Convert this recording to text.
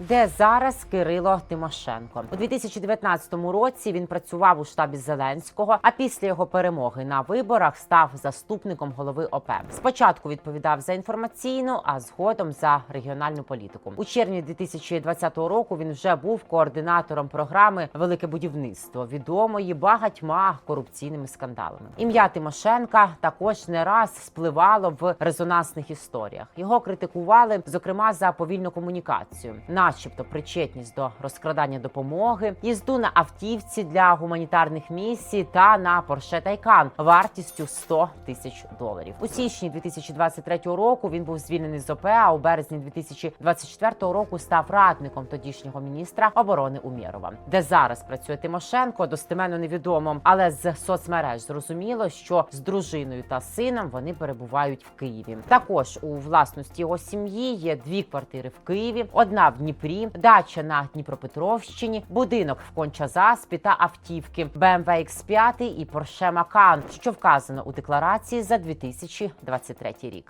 де зараз Кирило Тимошенко. У 2019 році він працював у штабі Зеленського. А після його перемоги на виборах став заступником голови ОП. Спочатку відповідав за інформаційну, а згодом за регіональну політику. У червні 2020 року він вже був координатором програми Велике будівництво, відомої багатьма корупційними скандалами. Ім'я Тимошенка також не раз спливало в резонансних історіях. Його критикували, зокрема, за повільну комунікацію, начебто причетність до розкрадання допомоги, їзду на автівці для гуманітарних місій та на Porsche Taycan вартістю 100 тисяч доларів. У січні 2023 року він був звільнений з ОП, а у березні 2024 року став радником тодішнього міністра оборони Умєрова, де зараз працює Тимошенко. Достеменно невідомо, але з соцмереж зрозуміло, що з дружиною та сином вони перебувають в Києві. Також у власності його сім'ї є дві квартири в Києві, одна в Дніпрі, дача на Дніпропетровщині, будинок в Кончазаспі та автівки BMW X5 і Porsche Macan, що вказано у декларації за 2023 рік.